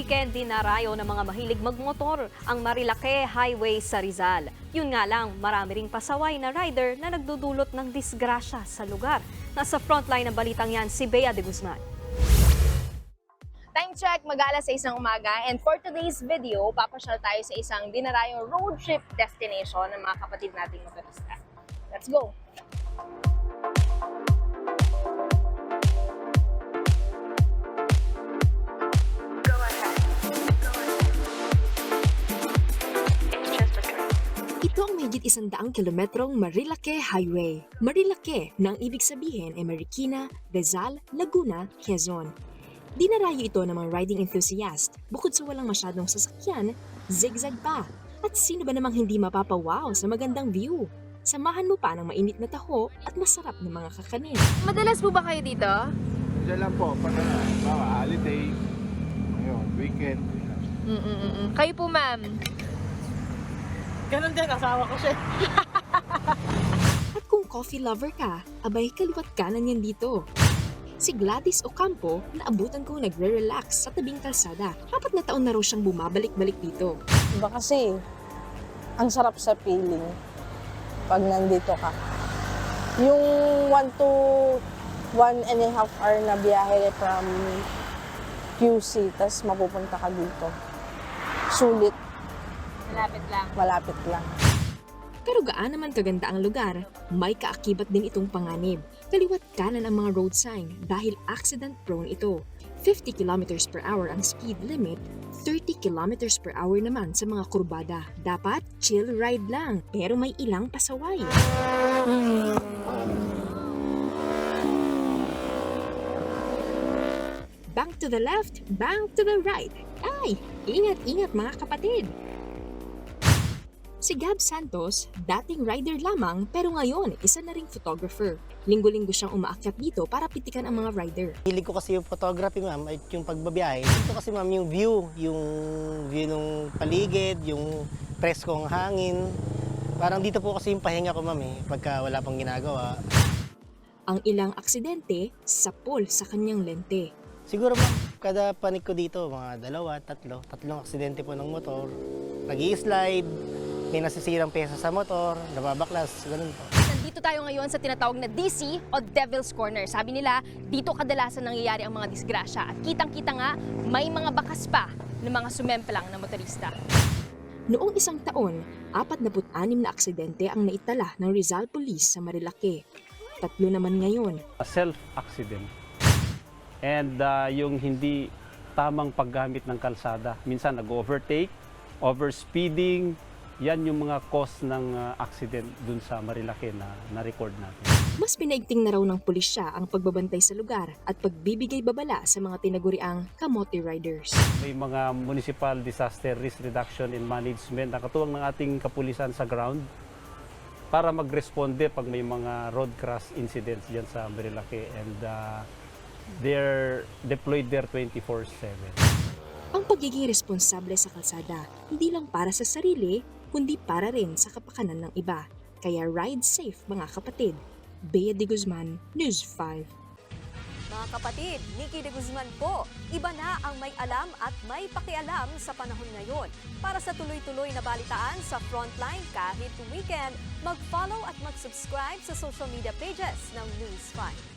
weekend dinarayo ng mga mahilig magmotor ang Marilake Highway sa Rizal. Yun nga lang, marami ring pasaway na rider na nagdudulot ng disgrasya sa lugar. Nasa frontline ng balitang yan si Bea de Guzman. Time check, mag-alas sa isang umaga. And for today's video, papasyal tayo sa isang dinarayong road trip destination ng mga kapatid nating motorista. Let's go! Mahigit isandaang kilometrong Marilake Highway. Marilake na ang ibig sabihin ay Marikina, Rizal, Laguna, Quezon. Dinarayo ito ng mga riding enthusiast bukod sa walang masyadong sasakyan, zigzag pa. At sino ba namang hindi mapapawaw sa magandang view? Samahan mo pa ng mainit na taho at masarap na mga kakanin. Madalas po ba kayo dito? Diyan lang po, pag bawa, holiday, weekend. Mm-mm-mm. Kayo po, ma'am. Ganun din, asawa ko siya. At kung coffee lover ka, abay kaliwat kanan yan dito. Si Gladys Ocampo, naabutan kong nagre-relax sa tabing kalsada. Apat na taon na raw siyang bumabalik-balik dito. Iba kasi, ang sarap sa feeling pag nandito ka. Yung one to one and a half hour na biyahe from QC, tas mapupunta ka dito. Sulit, Malapit lang. malapit lang. Pero gaan naman kaganda ang lugar, may kaakibat din itong panganib. Kaliwat kanan ang mga road sign dahil accident prone ito. 50 kilometers per hour ang speed limit, 30 kilometers per hour naman sa mga kurbada. Dapat chill ride lang, pero may ilang pasaway. Bank to the left, bank to the right. Ay, ingat-ingat mga kapatid! Si Gab Santos, dating rider lamang pero ngayon isa na ring photographer. Linggo-linggo siyang umaakyat dito para pitikan ang mga rider. Hilig ko kasi yung photography, ma'am, at yung pagbabiyahe. Ito kasi, ma'am, yung view, yung view ng paligid, yung preskong hangin. Parang dito po kasi yung pahinga ko, ma'am, eh, pagka wala pang ginagawa. Ang ilang aksidente, sapol sa kanyang lente. Siguro, ma'am, kada panik ko dito, mga dalawa, tatlo, tatlong aksidente po ng motor. nag slide may nasisirang pyesa sa motor, nababaklas, ganun po. Nandito tayo ngayon sa tinatawag na DC o Devil's Corner. Sabi nila, dito kadalasan nangyayari ang mga disgrasya. At kitang-kita nga, may mga bakas pa ng mga sumemplang na motorista. Noong isang taon, 46 na aksidente ang naitala ng Rizal Police sa Marilake. Tatlo naman ngayon. self-accident. And uh, yung hindi tamang paggamit ng kalsada. Minsan nag-overtake, overspeeding, yan yung mga cause ng uh, accident dun sa Marilake na na-record natin. Mas pinaigting na raw ng pulisya ang pagbabantay sa lugar at pagbibigay babala sa mga tinaguriang kamote riders. May mga municipal disaster risk reduction and management na katuwang ng ating kapulisan sa ground para magresponde pag may mga road crash incidents diyan sa Marilake and uh, they're deployed there 24/7. Ang pagiging responsable sa kalsada, hindi lang para sa sarili, kundi para rin sa kapakanan ng iba. Kaya ride safe mga kapatid. Bea de Guzman, News 5. Mga kapatid, Nikki de Guzman po. Iba na ang may alam at may pakialam sa panahon ngayon. Para sa tuloy-tuloy na balitaan sa Frontline kahit weekend, mag-follow at mag-subscribe sa social media pages ng News 5.